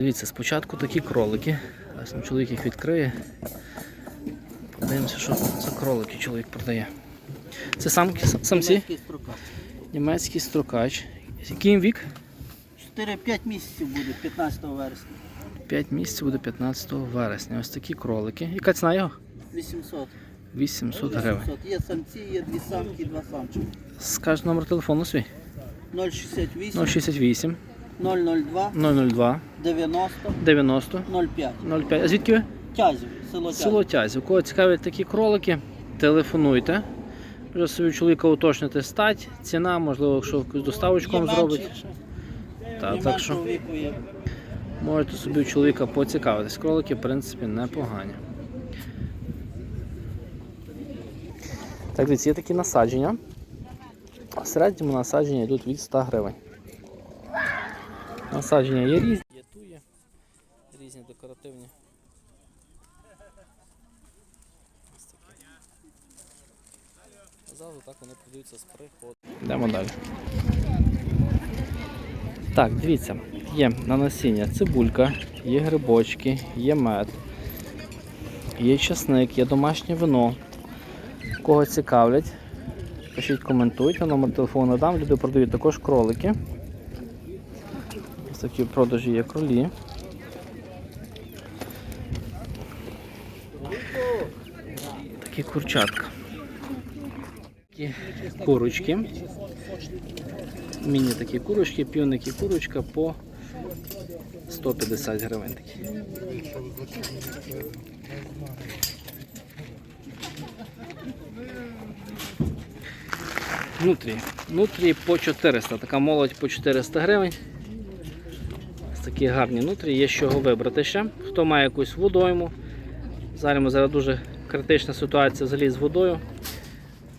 Дивіться, спочатку такі кролики. Ось нам чоловік їх відкриє. Подивимося, що це кролики чоловік продає. Це самки, самці? Німецький строка. Німецький строкач. Який їм вік? 4-5 місяців буде 15 вересня. 5 місяців буде 15 вересня. Ось такі кролики. Яка ціна його? 800. 800 гривень. 800. Є самці, є дві самки, два самчики. Скажіть номер телефону свій. 068 068 002 002 90 90 05. 05. А звідки ви? Тязів, село Тязів. Село Тязів. Кого цікавлять такі кролики, телефонуйте. Вже собі чоловіка уточнити стать, ціна, можливо, якщо якусь доставочку вам зробить. Та, так що є. можете собі у чоловіка поцікавитись. Кролики, в принципі, непогані. Так, дивіться, є такі насадження. В середньому насадження йдуть від 100 гривень. Насадження є різні, є тує, різні декоративні. Ось так вони продаються з приходу. Йдемо далі. Так, дивіться, є на насіння цибулька, є грибочки, є мед, є чесник, є домашнє вино. Кого цікавлять, пишіть, коментуйте, номер телефону дам. Люди продають також кролики. Такі в продажі є кролі. Такі курчатка. Такі курочки. Міні такі курочки, півники курочка по 150 гривень такі. Внутрі. Внутрі по 400. Така молодь по 400 гривень. Такі гарні нутрі, є з чого вибрати ще. Хто має якусь водойму. Зараз зараз дуже критична ситуація взагалі з водою.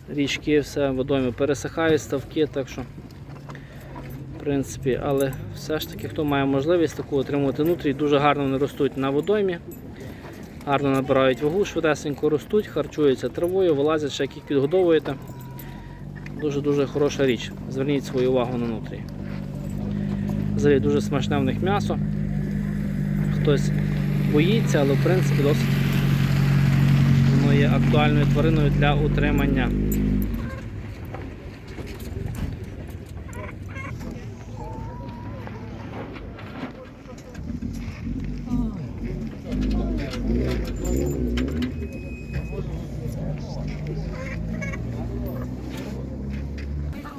Річки, все, водойми пересихають, ставки, так що в принципі, але все ж таки, хто має можливість таку отримувати нутрій, дуже гарно вони ростуть на водоймі, гарно набирають вагу, швидесенько ростуть, харчуються травою, вилазять, ще як їх підгодовуєте. Дуже-дуже хороша річ. Зверніть свою увагу на нутрій. Взагалі дуже смачне в них м'ясо. Хтось боїться, але в принципі досить воно є актуальною твариною для утримання.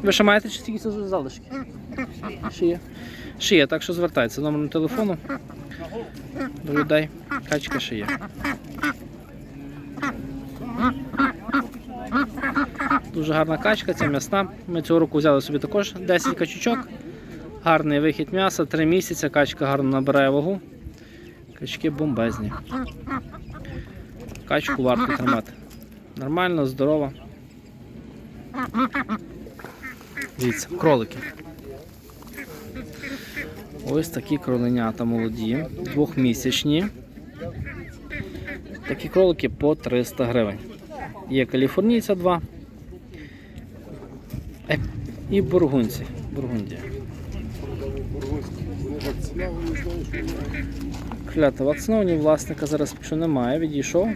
Ви ще маєте чи тільки залишки? Ще є. Ще є, так що звертайтеся номером телефону до людей. Качка ще є. Дуже гарна качка, це м'ясна. Ми цього року взяли собі також 10 качечок. Гарний вихід м'яса, 3 місяці, качка гарно набирає вагу. Качки бомбезні. Качку варто тримати. Нормально, здорово. Дивіться, кролики. Ось такі кроленята молоді, двохмісячні. Такі кролики по 300 гривень. Є каліфорнійця 2 Е, і бургунці. Бургундія. Клята вакциновані, власника зараз якщо немає, відійшов.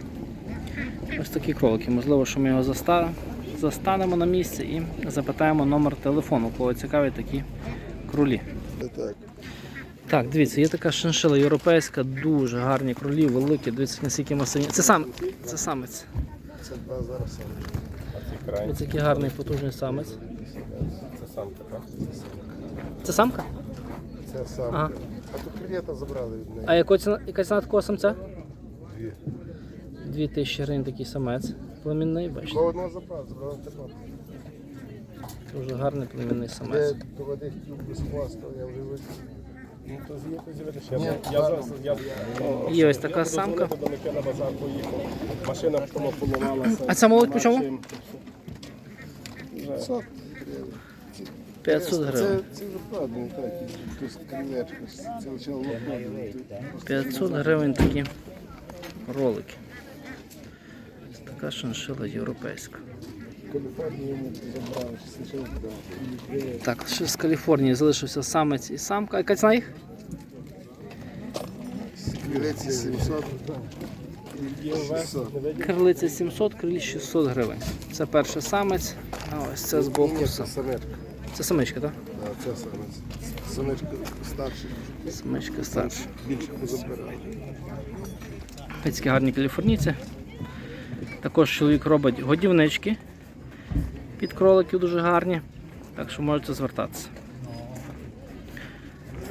Ось такі кролики. Можливо, що ми його заста- застанемо на місці і запитаємо номер телефону, кого цікавить такі кролі. Так. Так, дивіться, є така шиншила європейська, дуже гарні кролі, великі, дивіться, наскільки масивні. Це сам, це самець. Це два зараз саме. Ось який гарний потужний самець. Це самка, так? Це самка? Це самка. Ага. А тут крилета забрали від неї. А яка ціна, яка ціна такого самця? Дві. 2000 гривень такий самець. Племінний, бачите. Кого одного забрали, забрали тепер. Дуже гарний племінний самець. до води хотів без хвоста, я вже вийшов. Ну, то з'їхати з'їхати ще. Я, я зараз я, Є ось така я самка. Миколи на базар поїхав. Машина тому поломалася. А ця молодь по чому? Чим? Це, 500 гривень. Це, це вже правда, не так. Тут крилечко, це лише лопата. 500 гривень такі ролики. Така шиншила європейська. Так, ще з Каліфорнії залишився самець і самка. Яка ціна їх? Кривиці 700. Крилиця 700, крилі 600 гривень. Це перший самець, а ось це з боку. Це сам- самечка. Це самичка, так? Да, це самець. Самечка старший, Самичка старша. більше позабирає. Такі гарні каліфорнійці. Також чоловік робить годівнички під кроликів дуже гарні. Так що можете звертатися.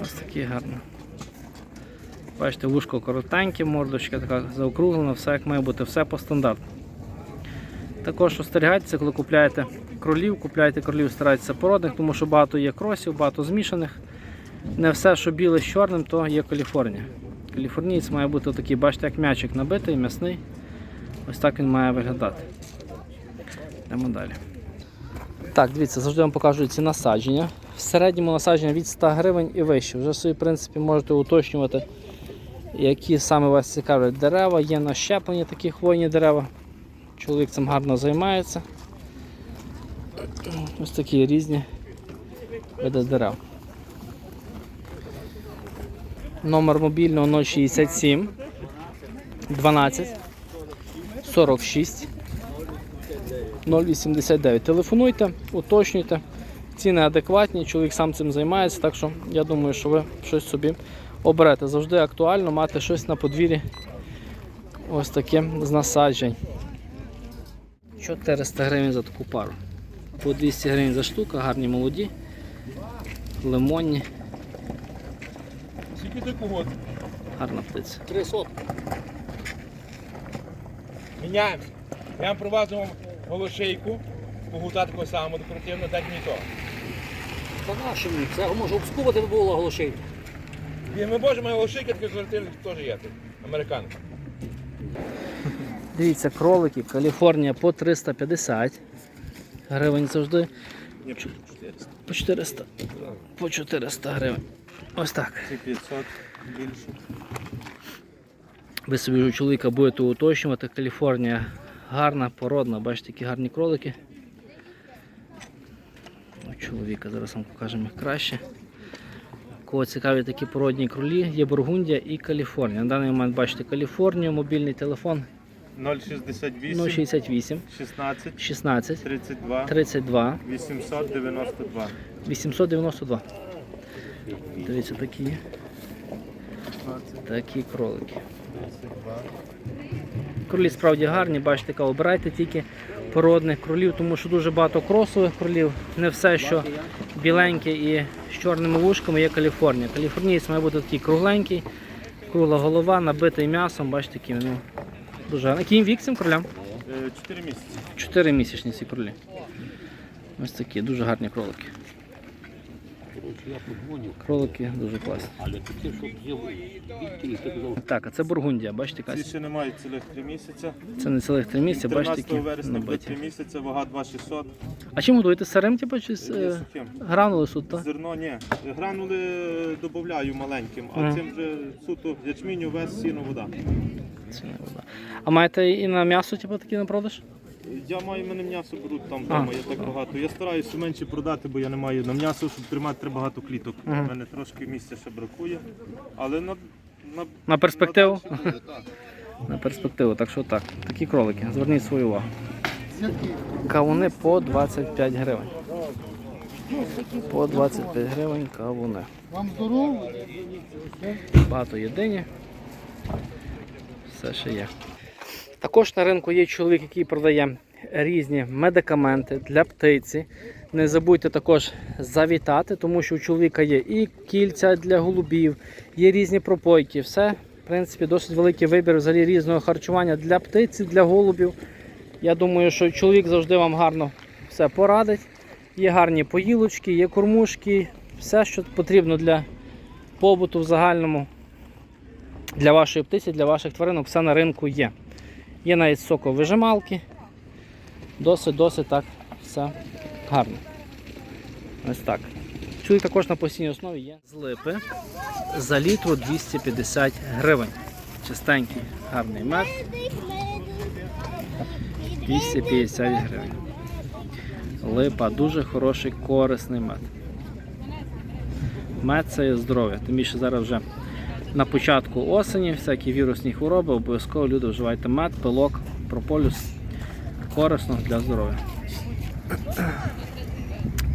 Ось такі гарні. Бачите, вушко коротеньке, мордочка така заокруглена, все як має бути, все по стандарту. Також остерігайтеся, коли купляєте кролів, купляєте кролів, старайтеся породних, тому що багато є кросів, багато змішаних. Не все, що біле з чорним, то є Каліфорнія. Каліфорнієць має бути такий, бачите, як м'ячик набитий, м'ясний. Ось так він має виглядати. Йдемо далі. Так, дивіться, завжди вам покажу ці насадження. В середньому насадження від 100 гривень і вище. Вже собі, в принципі, можете уточнювати, які саме вас цікавлять дерева. Є на щеплення такі хвойні дерева. Чоловік цим гарно займається. Ось такі різні види дерев. Номер мобільного 067 12 46 089. Телефонуйте, уточнюйте. Ціни адекватні, чоловік сам цим займається, так що я думаю, що ви щось собі оберете. Завжди актуально мати щось на подвір'ї. Ось таке з насаджень. 400 гривень за таку пару. По 200 гривень за штуку, гарні молоді, лимонні, гарна птиця. 300. Міняємося. Я вам вам голошейку, погута такого самого декоративно, дати мені то. Та мені? Це може обскувати би було голошей. І ми можемо голошейка такі декоративні теж є тут. Американка. Дивіться, кролики, Каліфорнія по 350 гривень завжди. Ні, 400. По 400. По 400 гривень. Ось так. Це 500 більше. Ви собі у чоловіка будете уточнювати. Каліфорнія гарна, породна, бачите, які гарні кролики. У чоловіка зараз вам покажемо їх краще. Кого цікаві такі породні кролі, є Бургундія і Каліфорнія. На даний момент бачите Каліфорнію, мобільний телефон 068, 068 16, 16 32, 32 892. 892. Дивіться, такі. Такі кролики. Кролі справді гарні, бачите, обирайте тільки породних кролів, тому що дуже багато кросових кролів. Не все, що біленьке і з чорними вушками, є Каліфорнія. Каліфорнієць має бути такий кругленький, кругла голова, набитий м'ясом, бачите, який він ну, дуже гарний. Який вік цим кролям? 4 місяці. 4 місячні ці кролі. Ось такі, дуже гарні кролики. Кролики дуже класні. Так, а це Бургундія, бачите, Ці якась. ще не мають цілих 3 місяці. Це не цілих три місяці, бачите, 13 які вересня буде 3 місяці, вага 2600. А чим годуєте сирим, типу, чи з е, сухим. гранули суд, так? Зерно ні. Гранули додаю маленьким, а цим вже суто ячмінь, овес, сіно, вода. Це не вода. А маєте і на м'ясо, типу, такі на продаж? Я маю, мене м'ясо беруть там вдома, я так багато. Я стараюся менше продати, бо я не маю на м'ясо, щоб тримати треба багато кліток. У Ага. мене трошки місця ще бракує. Але на, на, На перспективу? на дальше буде, так. На перспективу, так що так. Такі кролики, зверніть свою увагу. Кавуни по 25 гривень. По 25 гривень кавуни. Вам здорово? Багато єдині. Все ще є. Також на ринку є чоловік, який продає різні медикаменти для птиці. Не забудьте також завітати, тому що у чоловіка є і кільця для голубів, є різні пропойки. Все, в принципі, досить великий вибір взагалі різного харчування для птиці, для голубів. Я думаю, що чоловік завжди вам гарно все порадить. Є гарні поїлочки, є кормушки, все, що потрібно для побуту в загальному для вашої птиці, для ваших тваринок все на ринку є. Є навіть соковижималки. Досить-досить так все гарно. Ось так. Чоловік також на постійній основі є. З липи за літру 250 гривень. Чистенький, гарний мед. 250 гривень. Липа дуже хороший, корисний мед. Мед це здоров'я. Тим більше зараз вже на початку осені, всякі вірусні хвороби, обов'язково люди вживайте мед, пилок, прополюс. Корисно для здоров'я.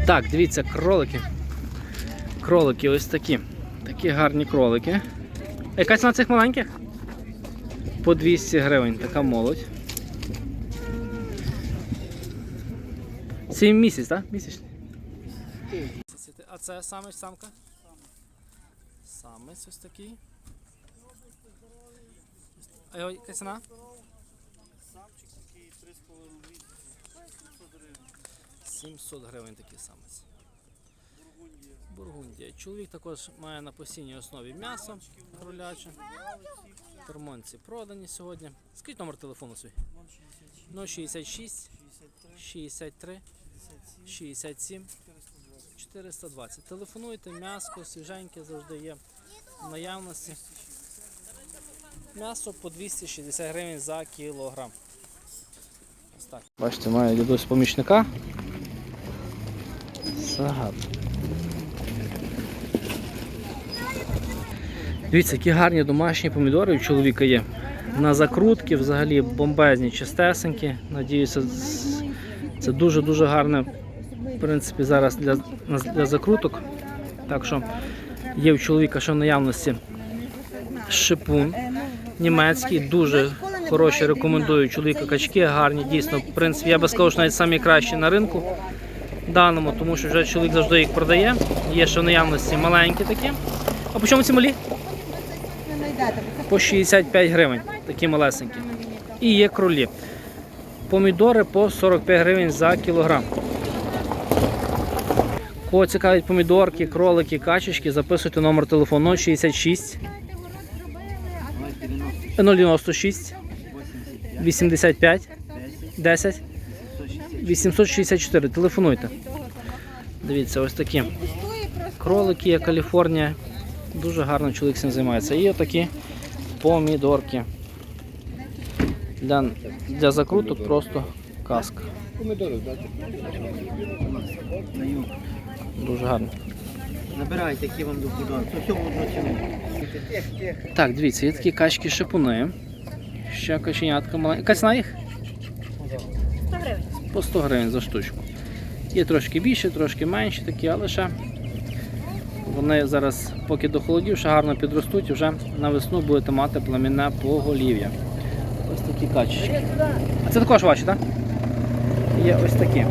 Так, дивіться, кролики. Кролики ось такі. Такі гарні кролики. Яка ціна цих маленьких? По 200 гривень, така молодь. Сім місяць, так? Місячний. А це самець самка? Самець ось такий. А його яка ціна? Самчик такий 3,5 гривень. 700 гривень такий самець. Бургундія. Бургундія. Чоловік також має на постійній основі м'ясо кроляче. Термонці продані сьогодні. Скажіть номер телефону свій. 066 63 67 420. Телефонуйте, м'ясо, свіженьке завжди є в наявності. М'ясо по 260 гривень за кілограм. Ось так. Бачите, має дідусь помічника. Загад. Дивіться, які гарні домашні помідори у чоловіка є. На закрутки взагалі бомбезні, чистесенькі. Надіюся, це дуже-дуже гарне в принципі, зараз для, для закруток. Так що є у чоловіка ще в наявності шипун німецький, дуже хороші, рекомендую чоловіка качки, гарні, дійсно. В принципі, я би сказав, що навіть самі кращі на ринку даному, тому що вже чоловік завжди їх продає. Є ще в наявності маленькі такі. А по чому ці малі? По 65 гривень, такі малесенькі. І є кролі. Помідори по 45 гривень за кілограм. Кого цікавить помідорки, кролики, качечки, записуйте номер телефону 066 096 85 10 864. Телефонуйте. Дивіться, ось такі. Кролики є Каліфорнія. Дуже гарно чоловік цим займається. І отакі помідорки. Для, для закруток просто казка. Дуже гарно. Набирайте, які вам до вподоби. Це всьому. Так, дивіться, є такі качки шипуни. Ще каченятка маленька. Яка ціна їх? 100 гривень. По 100 гривень за штучку. Є трошки більші, трошки менші такі, але ще вони зараз, поки до холодів, ще гарно підростуть вже на весну будете мати племінне поголів'я. Ось такі качечки. А це також ваші, так? Є ось такі.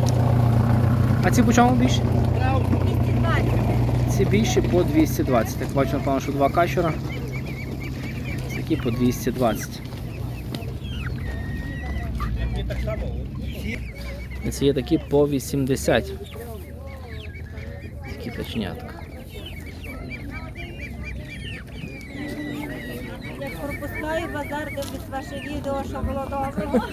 А ці по чому більші? 220. Ці більші по 220. Так бачу, напевно, що два качура. Такі по 220. І ці є такі по 80. Такі каченятка. Як базар, дивлюсь ваше відео, що було доброго.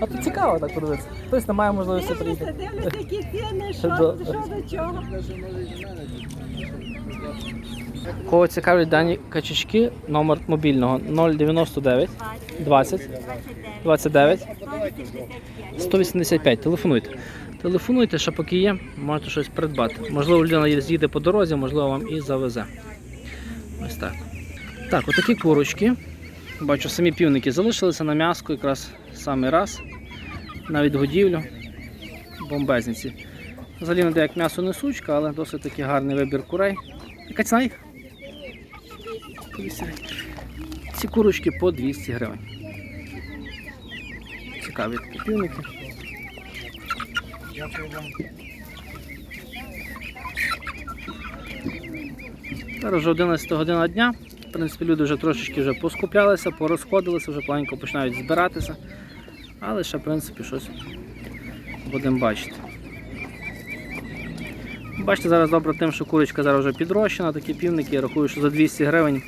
А то цікаво так подивитися. Хтось не має можливості Дивлюся, прийти. дивлюся, які ціни, що, До- що до чого. Кого цікавлять дані качечки, номер мобільного 099 20 29 185. Телефонуйте. Телефонуйте, ще поки є, можете щось придбати. Можливо, людина з'їде по дорозі, можливо, вам і завезе. Ось так. Так, отакі курочки. Бачу, самі півники залишилися на м'яско, якраз самий раз. Навіть годівлю. Бомбезниці. Взагалі не як м'ясо несучка, але досить таки гарний вибір курей. Яка їх? Ці курочки по 200 гривень. Цікаві такі півники. Зараз вже 11 година дня. Принципі, люди вже трошечки вже поскуплялися, порозходилися, вже планенько починають збиратися. Але ще, в принципі, щось будемо бачити. Бачите, зараз добре тим, що курочка зараз вже підрощена, такі півники, я рахую, що за 200 гривень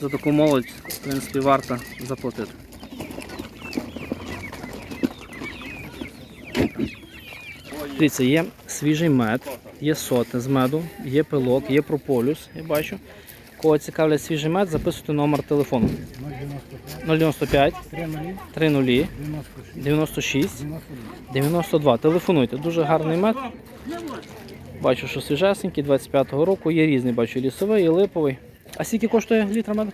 за таку молодь, в принципі, варто заплатити. Дивіться, є свіжий мед, є соти з меду, є пилок, є прополюс, я бачу. Кого цікавлять свіжий мед, записуйте номер телефону. 095 30 96 92. Телефонуйте. Дуже гарний мед. Бачу, що свіжесенький, 25-го року. Є різний, бачу, лісовий і липовий. А скільки коштує літр меду?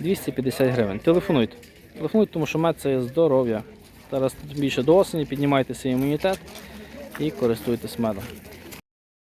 250 гривень. Телефонуйте. Телефонуйте, тому що мед це здоров'я. Зараз тут більше до осені, піднімайте свій імунітет і користуйтесь медом.